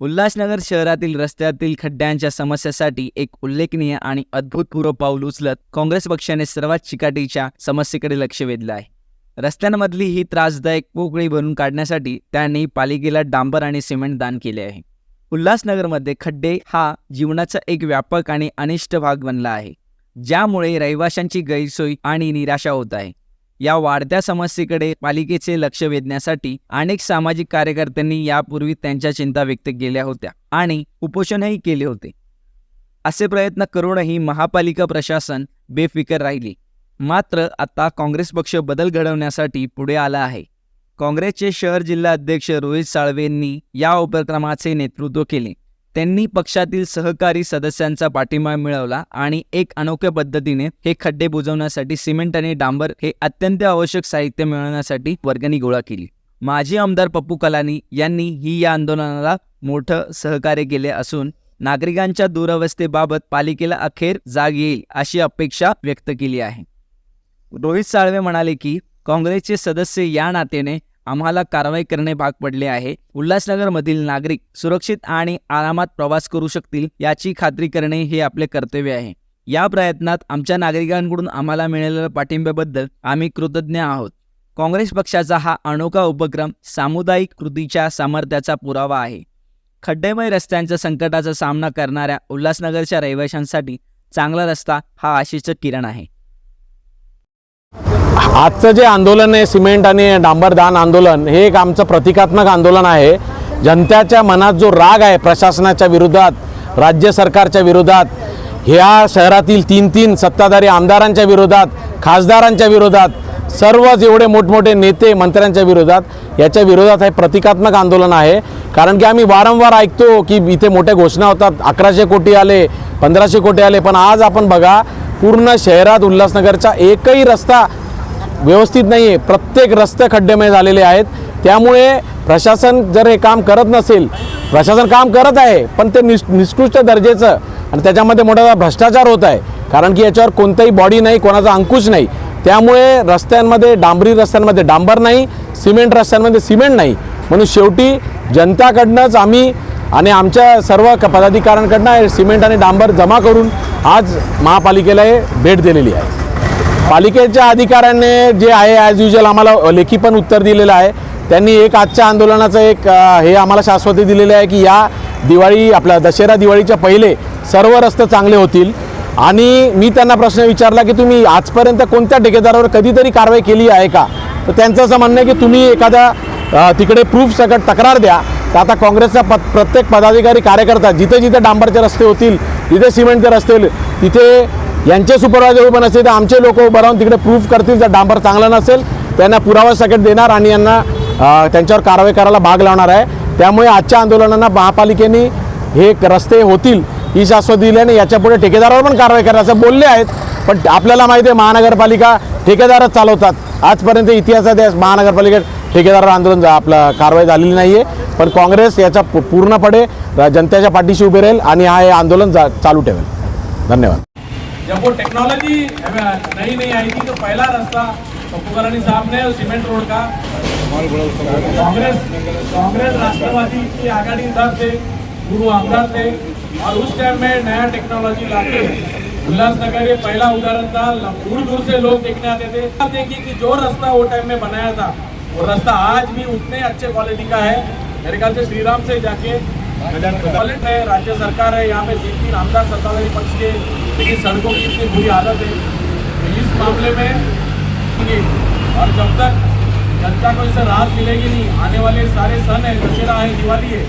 उल्हासनगर शहरातील रस्त्यातील खड्ड्यांच्या समस्येसाठी एक उल्लेखनीय आणि अद्भुतपूर्व पाऊल उचलत काँग्रेस पक्षाने सर्वात चिकाटीच्या समस्येकडे लक्ष वेधलं आहे. रस्त्यांमधली ही त्रासदायक पोकळी भरून काढण्यासाठी त्यांनी पालिकेला डांबर आणि सिमेंट दान केले आहे. उल्हासनगरमध्ये खड्डे हा जीवनाचा एक व्यापक आणि अनिष्ट भाग बनला आहे ज्यामुळे रहिवाशांची गैरसोय आणि निराशा होत आहे. या वाढत्या समस्येकडे पालिकेचे लक्ष वेधण्यासाठी अनेक सामाजिक कार्यकर्त्यांनी यापूर्वी त्यांच्या चिंता व्यक्त केल्या होत्या आणि उपोषणही केले होते. असे प्रयत्न करूनही महापालिका प्रशासन बेफिकर राहिली. मात्र आता काँग्रेस पक्ष बदल घडवण्यासाठी पुढे आला आहे. काँग्रेसचे शहर जिल्हा अध्यक्ष रोहित साळवेंनी या उपक्रमाचे नेतृत्व केले. त्यांनी पक्षातील सहकारी सदस्यांचा पाठिंबा मिळवला आणि एक अनोख्या पद्धतीने हे खड्डे बुजवण्यासाठी सिमेंट आणि डांबर हे अत्यंत आवश्यक साहित्य मिळवण्यासाठी वर्गणी गोळा केली. माजी आमदार पप्पू कलानी यांनी ही या आंदोलनाला मोठं सहकार्य केले असून नागरिकांच्या दुरावस्थेबाबत पालिकेला अखेर जाग येईल अशी अपेक्षा व्यक्त केली आहे. रोहित साळवे म्हणाले की काँग्रेसचे सदस्य या नात्याने आम्हाला कारवाई करणे भाग पडले आहे. उल्हासनगरमधील नागरिक सुरक्षित आणि आरामात प्रवास करू शकतील याची खात्री करणे हे आपले कर्तव्य आहे. या प्रयत्नात आमच्या नागरिकांकडून आम्हाला मिळालेल्या पाठिंब्याबद्दल आम्ही कृतज्ञ आहोत. काँग्रेस पक्षाचा हा अनोखा उपक्रम सामुदायिक कृतीच्या सामर्थ्याचा पुरावा आहे. खड्डेमय रस्त्यांच्या संकटाचा सामना करणाऱ्या उल्हासनगरच्या रहिवाशांसाठी चांगला रस्ता हा आशेचं किरण आहे. आजचं जे आंदोलन आहे सिमेंट आणि डांबरदान आंदोलन हे एक आमचं प्रतिकात्मक आंदोलन आहे. जनतेच्या मनात जो राग आहे प्रशासनाच्या विरोधात राज्य सरकारच्या विरोधात ह्या शहरातील तीन तीन सत्ताधारी आमदारांच्या विरोधात खासदारांच्या विरोधात सर्व जेवढे मोठमोठे नेते मंत्र्यांच्या विरोधात याच्या विरोधात हे प्रतिकात्मक आंदोलन आहे. कारण की आम्ही वारंवार ऐकतो की इथे मोठ्या घोषणा होतात अकराशे कोटी आले पंधराशे कोटी आले पण आज आपण बघा पूर्ण शहरात उल्हासनगरचा एकही रस्ता व्यवस्थित नाही आहे प्रत्येक रस्ते खड्डेमय झालेले आहेत. त्यामुळे प्रशासन जर हे काम करत नसेल प्रशासन काम करत आहे पण ते निस निष्कृष्ट दर्जेचं आणि त्याच्यामध्ये मोठा भ्रष्टाचार होत आहे. कारण की याच्यावर कोणताही बॉडी नाही कोणाचा अंकुश नाही. त्यामुळे रस्त्यांमध्ये डांबरी रस्त्यांमध्ये डांबर नाही सिमेंट रस्त्यांमध्ये सिमेंट नाही. म्हणून शेवटी जनताकडनंच आम्ही आणि आमच्या सर्व पदाधिकाऱ्यांकडनं सिमेंट आणि डांबर जमा करून आज महापालिकेला हे भेट दिलेली आहे. पालिकेच्या अधिकाऱ्यांनी जे आहे ॲज युजल आम्हाला लेखी पण उत्तर दिलेलं आहे. त्यांनी एक आजच्या आंदोलनाचं एक हे आम्हाला शाश्वती दिलेली आहे की या दिवाळी आपल्या दशेरा दिवाळीच्या पहिले सर्व रस्ते चांगले होतील. आणि मी त्यांना प्रश्न विचारला की तुम्ही आजपर्यंत कोणत्या ठेकेदारावर कधीतरी कारवाई केली आहे का? तर त्यांचं असं म्हणणं आहे की तुम्ही एखाद्या तिकडे प्रूफ सकट तक्रार द्या. तर आता काँग्रेसचा प प्रत्येक पदाधिकारी कार्यकर्ता जिथे जिथे डांबरचे रस्ते होतील जिथे सिमेंटचे रस्ते होतील तिथे यांचे सुपरवायझर उभं नसेल तर आमचे लोक उभं राहून तिकडे प्रूफ करतील. जर डांबर चांगला नसेल त्यांना पुरावा सकट देणार आणि यांना त्यांच्यावर कारवाई करायला भाग लावणार आहे. त्यामुळे आजच्या आंदोलनांना महापालिकेने हे रस्ते होतील ही शाश्वत दिल्याने याच्यापुढे ठेकेदारावर पण कारवाई करा असं बोलले आहेत. पण आपल्याला माहिती आहे महानगरपालिका ठेकेदारच चालवतात. आजपर्यंत इतिहासात या महानगरपालिकेत ठेकेदारावर आंदोलन जा- कारवाई झालेली नाही आहे पण काँग्रेस याच्या पूर्णपणे जनतेच्या पाठीशी उभे राहील आणि हा हे आंदोलन जा चालू ठेवेल. धन्यवाद. जब वो टेक्नोलॉजी नई नहीं आई थी तो पहला रास्ता पप्पू करानी साहब ने सीमेंट रोड का। कांग्रेस कांग्रेस राष्ट्रवादी की आघाड़ी इधर थे पूर्व आमदार थे, और उस टाइम में नया टेक्नोलॉजी लाके उल्लासनगर ये पहला उदाहरण था। दूर दूर से लोग देखने आते थे। अब देखिए कि जो रास्ता वो टाइम में बनाया था, वो रास्ता आज भी उतने अच्छे क्वालिटी का है। मेरे ख्याल से श्रीराम से जाके क्वालिटी है राज्य सरकार है यहाँ पे तीन तीन आमदार सत्ताधारी पक्ष के लेकिन सड़कों की इतनी बुरी हालत है इस मामले में और जब तक जनता को इससे राहत मिलेगी नहीं आने वाले सारे सन है दशहरा है दिवाली है